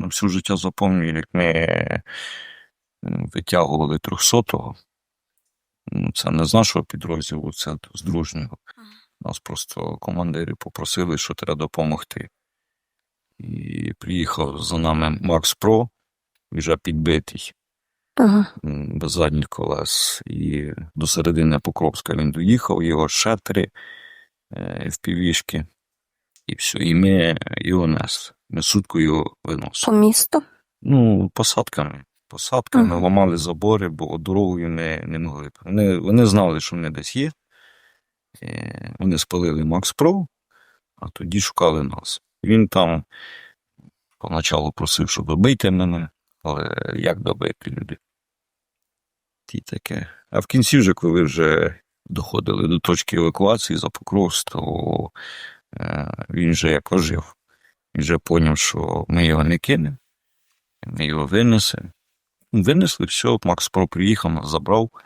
на всю життя запам'ятаю, як ми е, витягували 300-го. Ну, Це не з нашого підрозділу, це з дружнього. Нас просто командири попросили, що треба допомогти. І приїхав за нами Макс Про, вже підбитий, Ага. без задніх колес. І до середини Покровська він доїхав, його ще три е, в півішки. І все, і ми його несли. Ми сутку його По виносили. місту? Ну, посадками. Посадками, Ага. ламали забори, бо дорогою не, не могли. Вони, вони знали, що вони десь є. Е, Вони спалили Макс Про, а тоді шукали нас. Він там поначалу просив, що добийте мене, але як добити люди? Ті таке. А в кінці, вже, коли вже доходили до точки евакуації за е, він же як ожив. Він вже зрозумів, що ми його не кинемо, ми його винесемо. Винесли, все, Макс Про приїхав, забрав.